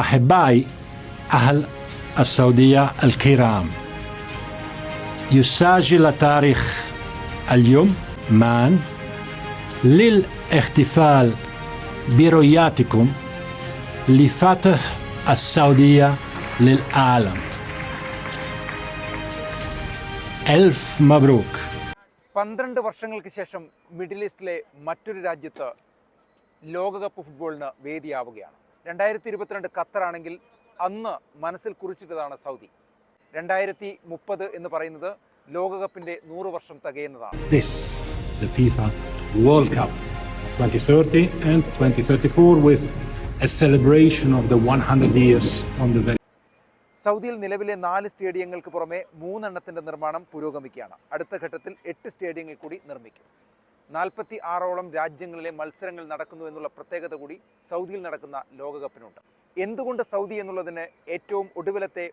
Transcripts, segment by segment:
أحبائي أهل السعودية الكرام يسجل تاريخ اليوم معا للاحتفال برؤيتكم لفتح السعودية للعالم ألف مبروك പന്ത്രണ്ട് വർഷങ്ങൾക്ക് ശേഷം മിഡിൽ ഈസ്റ്റിലെ മറ്റൊരു രാജ്യത്ത് ലോകകപ്പ് ഫുട്ബോളിന് വേദിയാവുകയാണ് രണ്ടായിരത്തി ഇരുപത്തിരണ്ട് ഖത്തറാണെങ്കിൽ അന്ന് മനസ്സിൽ കുറിച്ചിട്ടതാണ് സൗദി. രണ്ടായിരത്തി മുപ്പത് എന്ന് പറയുന്നത് ലോകകപ്പിന്റെ നൂറ് വർഷം തികയുന്നതാണ്. World cup 2030 and 2034 with a celebration of the 100 years from the സൗദിയിൽ നിലവിലെ നാല് സ്റ്റേഡിയങ്ങൾക്ക് പുറമെ മൂന്നെണ്ണത്തിന്റെ നിർമ്മാണം പുരോഗമിക്കുകയാണ്. അടുത്ത ഘട്ടത്തിൽ എട്ട് സ്റ്റേഡിയങ്ങൾ കൂടി നിർമ്മിക്കും. നാൽപ്പത്തി ആറോളം രാജ്യങ്ങളിലെ മത്സരങ്ങൾ നടക്കുന്നു എന്നുള്ള പ്രത്യേകത കൂടി സൗദിയിൽ നടക്കുന്ന ലോകകപ്പിനുണ്ട്. എന്തുകൊണ്ട് സൗദി എന്നുള്ളതിന് ഏറ്റവും ഒടുവിലത്തെ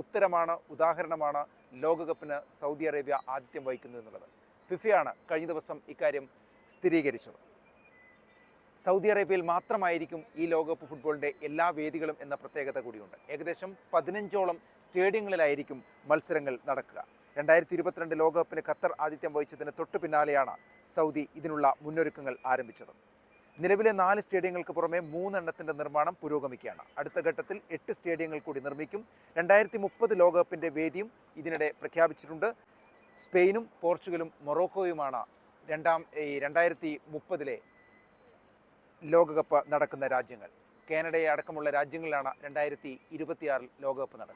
ഉത്തരമാണ് ഉദാഹരണമാണ് ലോകകപ്പിന് സൗദി അറേബ്യ ആതിഥ്യം വഹിക്കുന്നു എന്നുള്ളത്. ഫിഫയാണ് കഴിഞ്ഞ ദിവസം ഇക്കാര്യം സ്ഥിരീകരിച്ചത്. സൗദി അറേബ്യയിൽ മാത്രമായിരിക്കും ഈ ലോകകപ്പ് ഫുട്ബോളിന്റെ എല്ലാ വേദികളും എന്ന പ്രത്യേകത കൂടിയുണ്ട്. ഏകദേശം പതിനഞ്ചോളം സ്റ്റേഡിയങ്ങളിലായിരിക്കും മത്സരങ്ങൾ നടക്കുക. രണ്ടായിരത്തി ഇരുപത്തിരണ്ട് ലോകകപ്പിന് ഖത്തർ ആതിഥ്യം വഹിച്ചതിന് തൊട്ടു പിന്നാലെയാണ് സൗദി ഇതിനുള്ള മുന്നൊരുക്കങ്ങൾ ആരംഭിച്ചത്. നിലവിലെ നാല് സ്റ്റേഡിയങ്ങൾക്ക് പുറമെ മൂന്നെണ്ണത്തിന്റെ നിർമ്മാണം പുരോഗമിക്കുകയാണ്. അടുത്ത ഘട്ടത്തിൽ എട്ട് സ്റ്റേഡിയങ്ങൾ കൂടി നിർമ്മിക്കും. രണ്ടായിരത്തി മുപ്പത് ലോകകപ്പിന്റെ വേദിയും ഇതിനിടെ പ്രഖ്യാപിച്ചിട്ടുണ്ട്. സ്പെയിനും പോർച്ചുഗലും മൊറോക്കോയുമാണ് രണ്ടാം ഈ രണ്ടായിരത്തി മുപ്പതിലെ ലോകകപ്പ് നടക്കുന്ന രാജ്യങ്ങൾ. കാനഡയെ അടക്കമുള്ള രാജ്യങ്ങളിലാണ് രണ്ടായിരത്തി ഇരുപത്തിയാറിൽ ലോകകപ്പ് നടക്കുക